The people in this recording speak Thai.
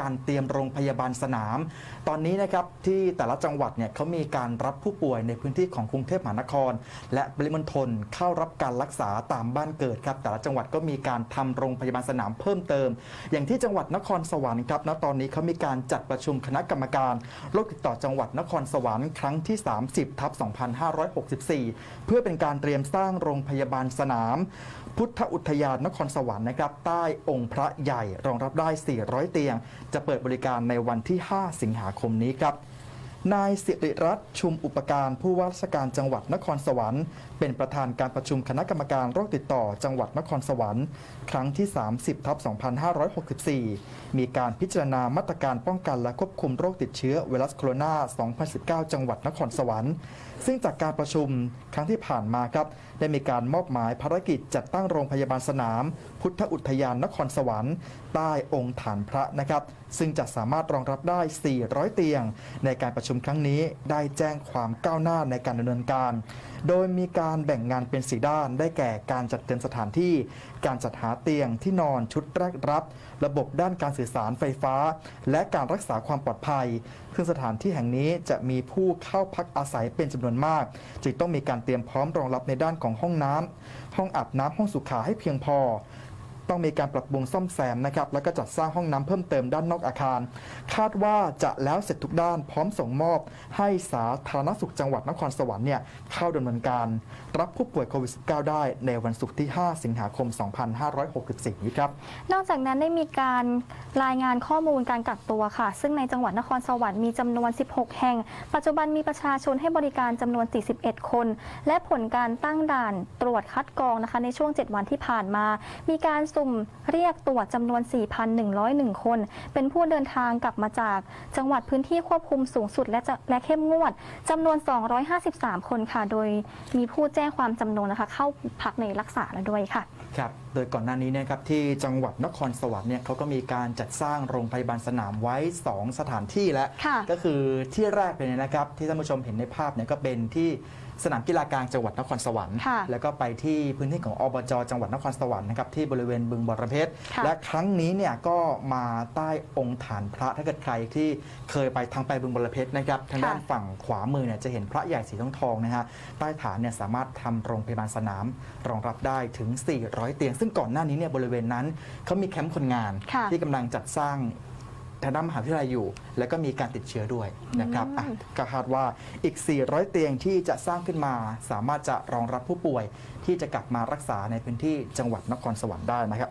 การเตรียมโรงพยาบาลสนาม ตอนนี้นะครับที่แต่ละจังหวัดเนี่ยเขามีการรับผู้ป่วยในพื้นที่ของกรุงเทพมหานคร และปริมณฑลเข้ารับการรักษาตามบ้านเกิดครับ แต่ละจังหวัดก็มีการทำโรงพยาบาลสนามเพิ่มเติม อย่างที่จังหวัดนครสวรรค์ครับณตอนนี้เขามีการจัดประชุมคณะกรรมการโรคติดต่อจังหวัดนครสวรรค์ครั้งที่ 30ทับ2564 เพื่อเป็นการเตรียมสร้างโรงพยาบาลสนาม พุทธอุทยานนครสวรรค์นะครับใต้องค์พระใหญ่รองรับได้ 400 เตียงจะเปิดบริการในวันที่ 5 สิงหาคมนี้ครับ นายสิริรัตน์ชุมอุปการผู้ว่าราชการจังหวัดนครสวรรค์ เป็นประธานการประชุมคณะกรรมการโรคติดต่อจังหวัดนครสวรรค์ ครั้งที่ 30ทับ2564 มีการพิจารณามาตรการป้องกันและควบคุมโรคติดเชื้อไวรัสโคโรนา 2019 จังหวัดนครสวรรค์ซึ่งจากการประชุมครั้งที่ผ่านมาครับ ได้มีการมอบหมายภารกิจจัดตั้งโรงพยาบาลสนาม พุทธอุทยานนครสวรรค์ ใต้องค์ฐานพระนะครับ ซึ่งจะสามารถรองรับได้ 400 เตียง ในการประชุมครั้งนี้ได้แจ้งความก้าวหน้าในการดำเนินการ โดยมีการแบ่งงานเป็นสีด้าน ได้แก่การจัดเตรียมสถานที่ การจัดหาเตียงที่นอนชุดแรกรับ ระบบด้านการสื่อสารไฟฟ้า และการรักษาความปลอดภัย ซึ่งสถานที่แห่งนี้จะมีผู้เข้าพักอาศัยเป็นจำนวนมาก จึงต้องมีการเตรียมพร้อมรองรับในด้านของห้องน้ำห้องอาบน้ำห้องสุขาให้เพียงพอ ต้องมีการปรับปรุงซ่อมแซมนะครับแล้วก็จัดสร้างห้องน้ำเพิ่มเติมด้านนอกอาคาร คาดว่าจะแล้วเสร็จทุกด้านพร้อมส่งมอบ ให้สาธารณสุขจังหวัดนครสวรรค์เนี่ยเข้าดำเนินการ รับผู้ป่วยโควิด -19 ได้ในวันศุกร์ที่ 5 สิงหาคม 2564 นี้ครับ นอกจากนั้นได้มีการรายงานข้อมูลการกักตัวค่ะ ซึ่งในจังหวัดนครสวรรค์มีจำนวน 16 แห่ง ปัจจุบันมีประชาชนให้บริการจำนวน 41 คน และผลการตั้งด่านตรวจคัดกรองนะคะ ในช่วง 7 วันที่ผ่านมา มีการสมเรียกตรวจจำนวน 4,101 คน เป็นผู้เดินทางกลับมาจากจังหวัดพื้นที่ควบคุมสูงสุดและจะและเข้มงวดจำนวน 253 คนค่ะ โดยมีผู้แจ้งความจำนงนะคะ เข้าพักในรักษาแล้วด้วยค่ะ ครับ โดยก่อนหน้านี้เนะครับที่จังหวัดนครสวรรค์เนี่ยเขาก็มีการจัดสร้างโรงพยาบาลสนามไว้ 2 สถานที่แล้ว ค่ะ ก็คือที่แรกเลยนะครับ ที่ท่านผู้ชมเห็นในภาพเนี่ยก็เป็นที่สนามกีฬากลางจังหวัดนครสวรรค์ ค่ะ แล้วก็ไปที่พื้นที่ของอบจจังหวัดนครสวรรค์นะครับที่บริเวณบึงบรเพชรค่ะและครั้งนี้เนี่ยก็มาใต้องค์ฐานพระถ้าเกิดใครที่เคยไปทางไปบึงบรเพชรนะครับทางด้านค่ะฝั่งขวามือเนี่ยจะเห็นพระใหญ่สีทองทองๆนะฮะใต้ฐานเนี่ยสามารถทำโรงพยาบาลสนาม รองรับได้ถึง 400 เตียง ซึ่งก่อนหน้านี้เนี่ยบริเวณนั้นเขามีแคมป์คนงานค่ะที่กำลังจัดสร้าง ทางด้านมหาวิทยาลัยอยู่ แล้วก็มีการติดเชื้อด้วยนะครับอืมอะก็คาดว่าอีก 400 เตียงที่จะสร้างขึ้นมา สามารถจะรองรับผู้ป่วยที่จะกลับมารักษาในพื้นที่จังหวัดนครสวรรค์ได้นะครับ